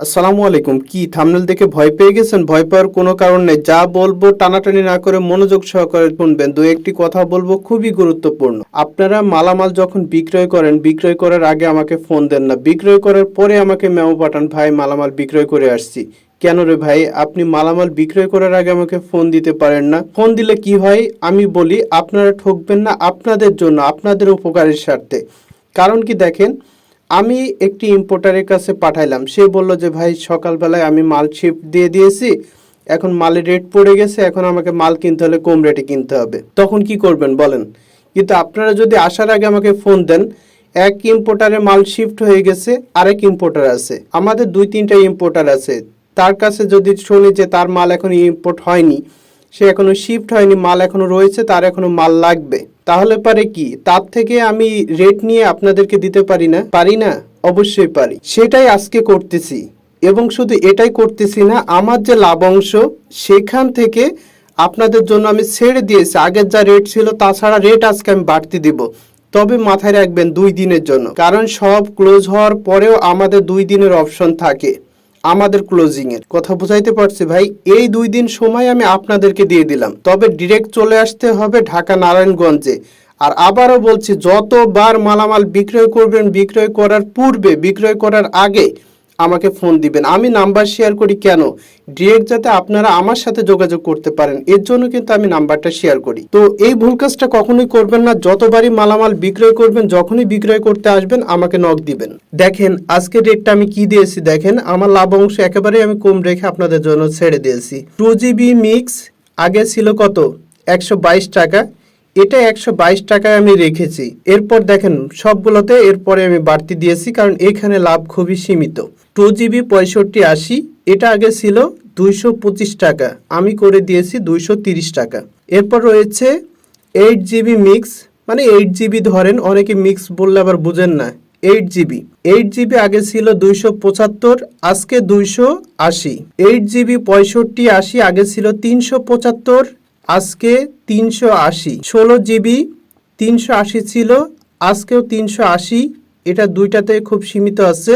আসসালামু আলাইকুম। কি থামনেল দেখে ভয় পেয়ে গেছেন? ভয় পাওয়ার কোনো কারণ নেই। যা বলব টানাটানি না করে মনোযোগ সহকারে শুনবেন। দু একটি কথা বলব, খুবই গুরুত্বপূর্ণ। আপনারা মালামাল যখন বিক্রয় করেন, বিক্রয় করার আগে আমাকে ফোন দেন না। বিক্রয় করার পরে আমাকে মেমো পাঠান, ভাই, মালামাল বিক্রয় করে আসছি। কেন রে ভাই, আপনি মালামাল বিক্রয় করার আগে আমাকে ফোন দিতে পারেন না? ফোন দিলে কি হয়? আমি বলি, আপনারা ঠকবেন না আপনাদের জন্য, আপনাদের উপকারের স্বার্থে। কারণ কি দেখেন আমি একটি ইম্পোর্টারের কাছে পাঠাইলাম। সে বলল যে, ভাই, সকালবেলায় আমি মাল শিফট দিয়ে দিয়েছি। এখন মালের রেট পড়ে গেছে। এখন আমাকে মাল কিনতে হলে কম রেটে কিনতে হবে। তখন কি করবেন বলেন? কিন্তু আপনারা যদি আসার আগে আমাকে ফোন দেন, এক ইম্পোর্টারে মাল শিফট হয়ে গেছে, আরেক ইম্পোর্টার আছে। আমাদের দুই, তিনটা ইম্পোর্টার আছে। তার কাছে যদি শুনি যে, তার মাল এখন ইম্পোর্ট হয়নি, সে এখনও শিফট হয়নি, মাল এখনও রয়েছে, তার এখনও মাল লাগবে। তাহলে পারে কি? তার থেকে আমি রেট নিয়ে আপনাদেরকে দিতে পারি না? পারি না? অবশ্যই পারি। সেটাই আজকে করতেছি। এবং শুধু এটাই করতেছি না, আমার যে লাভ অংশ, সেখান থেকে আপনাদের জন্য আমি ছেড়ে দিয়েছি। আগের যা রেট ছিল, তাছাড়া রেট আজকে আমি বাড়তি দিব। তবে মাথায় রাখবেন, দুই দিনের জন্য। কারণ সব ক্লোজ হওয়ার পরেও আমাদের দুই দিনের অপশন থাকে। আমাদের ক্লোজিং এর কথা বুঝাইতে পারছি ভাই। এই দুই দিন সময় আমি আপনাদেরকে দিয়ে দিলাম। তবে ডিরেক্ট চলে আসতে হবে ঢাকা নারায়ণগঞ্জে। আর আবারও বলছি, যতবার মালামাল বিক্রয় করবেন, বিক্রয় করার পূর্বে, বিক্রয় করার আগে আমাকে ফোন দিবেন। আমি নাম্বার শেয়ার করি কেন? ডিরেক্ট যাতে আপনারা আমার সাথে যোগাযোগ করতে পারেন। এর জন্য কিন্তু আমি নাম্বারটা শেয়ার করি। তো এই ভুল কাজটা কখনোই করবেন না। যতবারই মালামাল বিক্রয় করবেন, যখনই বিক্রয় করতে আসবেন, আমাকে নক দিবেন। দেখেন আজকে রেটটা আমি কি দিয়েছি? দেখেন, আমার লাভ অংশ একেবারেই আমি কম রেখে আপনাদের জন্য ছেড়ে দিয়েছি। টু জিবি মিক্স, আগে ছিল কত? একশো বাইশ টাকা। এটা একশো বাইশ টাকায় আমি রেখেছি। এরপর দেখেন, সবগুলোতে এরপরে আমি বাড়তি দিয়েছি, কারণ এখানে লাভ খুবই সীমিত। টু জিবি পঁয়ষট্টি আশি, এটা আগে ছিল দুইশো পঁচিশ টাকা। আমি করে দিয়েছি দুইশো তিরিশ টাকা। এরপর রয়েছে এইট জিবি মিক্স মানে এইট জিবি ধরেন, অনেকে মিক্স বললে আবার বুঝেন না। এইট জিবি এইট জিবি আগে ছিল দুইশো পঁচাত্তর, আজকে দুইশো আশি। এইট জিবি পঁয়ষট্টি আশি, আগে ছিল তিনশো পঁচাত্তর আজকে তিনশো আশি। ষোলো জিবি তিনশো আশি ছিল, আজকেও তিনশো আশি। এটা দুইটাতে খুব সীমিত আছে।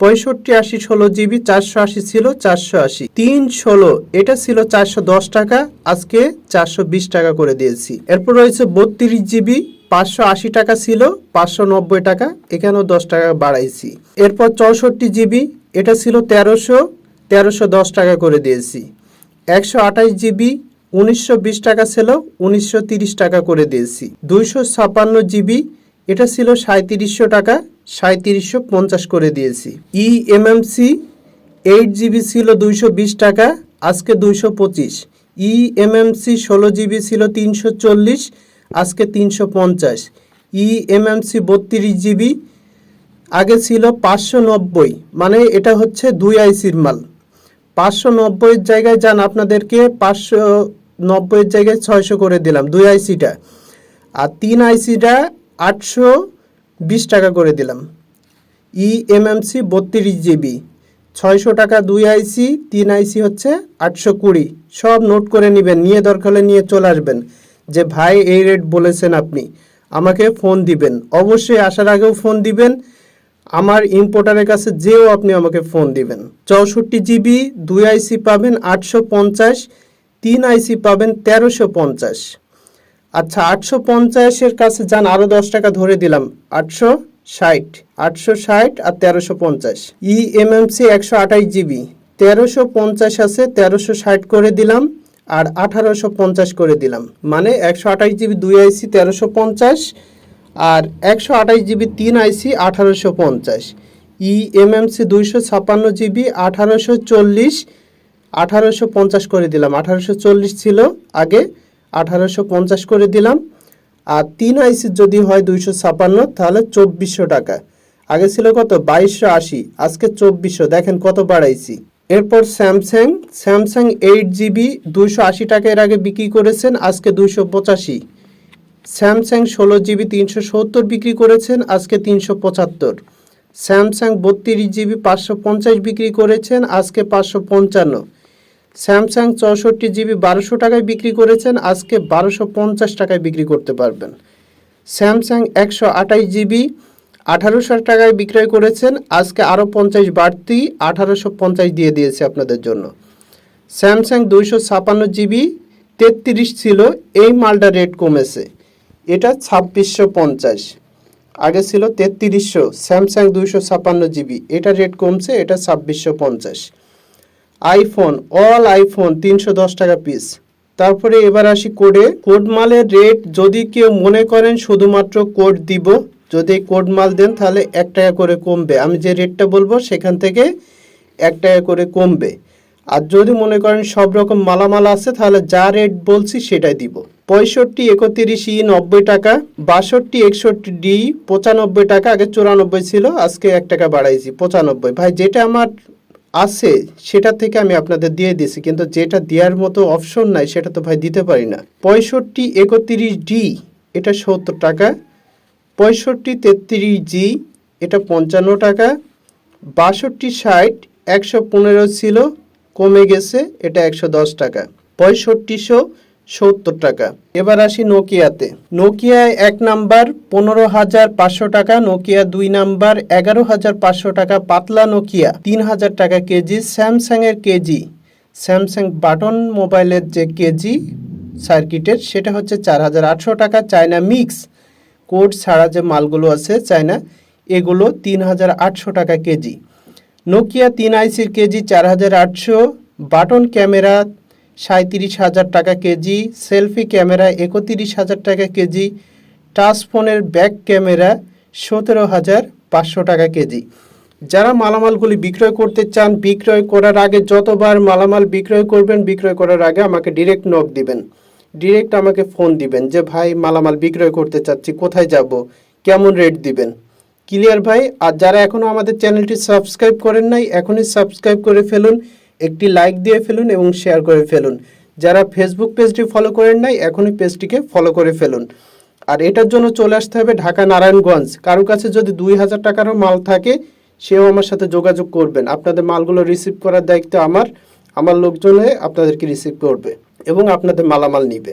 পঁয়ষট্টি আশি ষোলো জিবি, চারশো আশি ছিল, চারশো আশি। তিন ষোলো, এটা ছিল চারশো দশ টাকা, আজকে চারশো বিশ টাকা করে দিয়েছি। এরপর রয়েছে বত্রিশ জিবি, পাঁচশো আশি টাকা ছিল, পাঁচশো নব্বই টাকা, এখানেও দশ টাকা বাড়াইছি। এরপর চৌষট্টি জিবি, এটা ছিল তেরোশো তেরোশো দশ টাকা করে দিয়েছি। একশো আঠাশ জিবি উনিশশো বিশ টাকা ছিল, উনিশশো টাকা করে দিয়েছি। দুইশো ছাপান্ন জিবি, এটা ছিল সাঁত্রিশশো টাকা সাঁত্রিশশো পঞ্চাশ করে দিয়েছি। ই এমএমসি এইট জিবি ছিল দুইশো বিশ টাকা, আজকে দুইশো পঁচিশ। ই এমএমসি ষোলো জিবি ছিল তিনশো চল্লিশ, আজকে তিনশো পঞ্চাশ। ই এমএমসি বত্রিশ জিবি, আগে ছিল পাঁচশো নব্বই মানে এটা হচ্ছে দুই আইসির মাল। পাঁচশো নব্বইয়ের জায়গায় যান আপনাদেরকে, পাঁচশো নব্বইয়ের জায়গায় ছয়শো করে দিলাম, দুই আইসিটা। আর তিন আইসিটা আটশো বিশ টাকা করে দিলাম। ই এমএমসি বত্রিশ জিবি, ছয়শো টাকা দুই আইসি, তিন আইসি হচ্ছে আটশো কুড়ি। সব নোট করে নেবেন, নিয়ে দরকার নিয়ে চলে আসবেন। যে ভাই, এই রেট বলেছেন আপনি, আমাকে ফোন দিবেন। অবশ্যই আসার আগেও ফোন দিবেন। আমার ইম্পোর্টারের কাছে যেও আপনি আমাকে ফোন দিবেন। চৌষট্টি জিবি দুই আইসি পাবেন, আটশো পঞ্চাশ তিন আইসি পাবেন তেরোশো পঞ্চাশ। আচ্ছা আটশো পঞ্চাশের কাছে যান আরও দশ টাকা ধরে দিলাম, আটশো ষাট আটশো ষাট আর তেরোশো পঞ্চাশ। ই এমএমসি একশো আঠাশ জিবি, তেরোশো পঞ্চাশ আছে, তেরোশো ষাট করে দিলাম আর আঠারোশো পঞ্চাশ করে দিলাম। মানে একশো আঠাশ জিবি দুই আইসি তেরোশো পঞ্চাশ আর একশো আঠাশ জিবি তিন আইসি আঠারোশো পঞ্চাশ। ই এমএমসি দুইশো ছাপান্ন জিবি, আঠারোশো চল্লিশ আঠারোশো পঞ্চাশ করে দিলাম। আঠারোশো চল্লিশ ছিল আগে, আঠারোশো পঞ্চাশ করে দিলাম। আর তিন আইসি যদি হয় দুইশো ছাপান্ন তাহলে চব্বিশশো টাকা। আগে ছিল কত? বাইশশো আশি, আজকে চব্বিশশো। দেখেন কত বাড়াইছি। এরপর স্যামসাং স্যামসাং এইট জিবি দুইশো আশি টাকা এর আগে বিক্রি করেছেন, আজকে দুইশো পঁচাশি। স্যামসাং ষোলো জিবি তিনশো সত্তর বিক্রি করেছেন, আজকে তিনশো পঁচাত্তর। স্যামসাং বত্রিশ জিবি পাঁচশো পঞ্চাশ বিক্রি করেছেন, আজকে পাঁচশো পঞ্চান্ন। স্যামসাং চৌষট্টি জিবি বারোশো টাকায় বিক্রি করেছেন। আজকে বারোশো পঞ্চাশ টাকায় বিক্রি করতে পারবেন। স্যামসাং একশো আঠাশ জিবি আঠারোশো টাকায় বিক্রয় করেছেন। আজকে আরও পঞ্চাশ বাড়তি আঠারোশো পঞ্চাশ দিয়ে দিয়েছে আপনাদের জন্য। স্যামসাং দুইশো ছাপান্ন জিবি তেত্রিশ ছিল, এই মালটা রেট কমেছে। এটা ছাব্বিশশো পঞ্চাশ। আগে ছিল তেত্রিশশো, স্যামসাং দুইশো ছাপান্ন জিবি। এটা রেট কমছে, এটা ছাব্বিশশো পঞ্চাশ। আইফোন অল আইফোন তিনশো দশ টাকা পিস তারপরে এবার আসি কোডে কোড মালের রেট যদি কেউ মনে করেন শুধুমাত্র কোড দিব, যদি কোড মাল দেন তাহলে এক টাকা করে কমবে। আমি যে রেটটা বলব সেখান থেকে এক টাকা করে কমবে। আর যদি মনে করেন সব রকম মালামাল আছে, তাহলে যা রেট বলছি সেটাই দিব। পঁয়ষট্টি, একত্রিশ, ই, নব্বই টাকা। বাষট্টি, একষট্টি, ডি, পঁচানব্বই টাকা। আগে চুরানব্বই ছিল, আজকে এক টাকা বাড়াইছি, পঁচানব্বই। ভাই, যেটা আমার আছে, সেটা থেকে আমি আপনাদের দিয়ে দিয়েছি, কিন্তু যেটা দেওয়ার মতো অপশন নাই, সেটা তো ভাই দিতে পারি না। পঁয়ষট্টি একত্রিশ ডি এটা সত্তর টাকা। পঁয়ষট্টি তেত্রিশ জি, এটা পঞ্চান্ন টাকা। বাষট্টি ষাট, একশো পনেরো ছিল, কমে গেছে, এটা একশো দশ টাকা। পঁয়ষট্টিশো সত্তর টাকা। এবার আসি নোকিয়াতে। নোকিয়ায় এক নাম্বার, পনেরো হাজার পাঁচশো টাকা, নোকিয়া দুই নাম্বার, এগারো হাজার পাঁচশো টাকা, পাতলা নোকিয়া, তিন হাজার টাকা কেজি স্যামসাং এর কেজি। স্যামসাং বাটন মোবাইলের যে কেজি সার্কিটের, সেটা হচ্ছে চার হাজার আটশো টাকা। চায়না মিক্স কোড ছাড়া যে মালগুলো আছে চায়না, এগুলো তিন হাজার আটশো টাকা কেজি। নোকিয়া তিন আইসির কেজি, চার হাজার আটশো। বাটন ক্যামেরা সাঁত্রিশ হাজার টাকা কেজি, সেলফি ক্যামেরা একত্রিশ হাজার টাকা কেজি, টাচ ফোনের ব্যাক ক্যামেরা সতেরো হাজার পাঁচশো টাকা কেজি। যারা মালামালগুলি বিক্রয় করতে চান, বিক্রয় করার আগে যতবার মালামাল বিক্রয় করবেন, বিক্রয় করার আগে আমাকে ডিরেক্ট নক দিবেন। ডিরেক্ট আমাকে ফোন দিবেন যে, ভাই, মালামাল বিক্রয় করতে চাচ্ছি, কোথায় যাব? কেমন রেট দিবেন? ক্লিয়ার ভাই? আর যারা এখনও আমাদের চ্যানেলটি সাবস্ক্রাইব করেন নাই, এখনই সাবস্ক্রাইব করে ফেলুন। একটি লাইক দিয়ে ফেলুন এবং শেয়ার করে ফেলুন। যারা ফেসবুক পেজটি ফলো করেন নাই, এখনই পেজটিকে ফলো করে ফেলুন। আর এটার জন্য চলে আসতে হবে ঢাকা নারায়ণগঞ্জ। কারও কাছে যদি দুই হাজার টাকারও মাল থাকে, সেও আমার সাথে যোগাযোগ করবেন। আপনাদের মালগুলো রিসিভ করার দায়িত্ব আমার। আমার লোকজনে আপনাদেরকে রিসিভ করবে এবং আপনাদের মালামাল নিবে।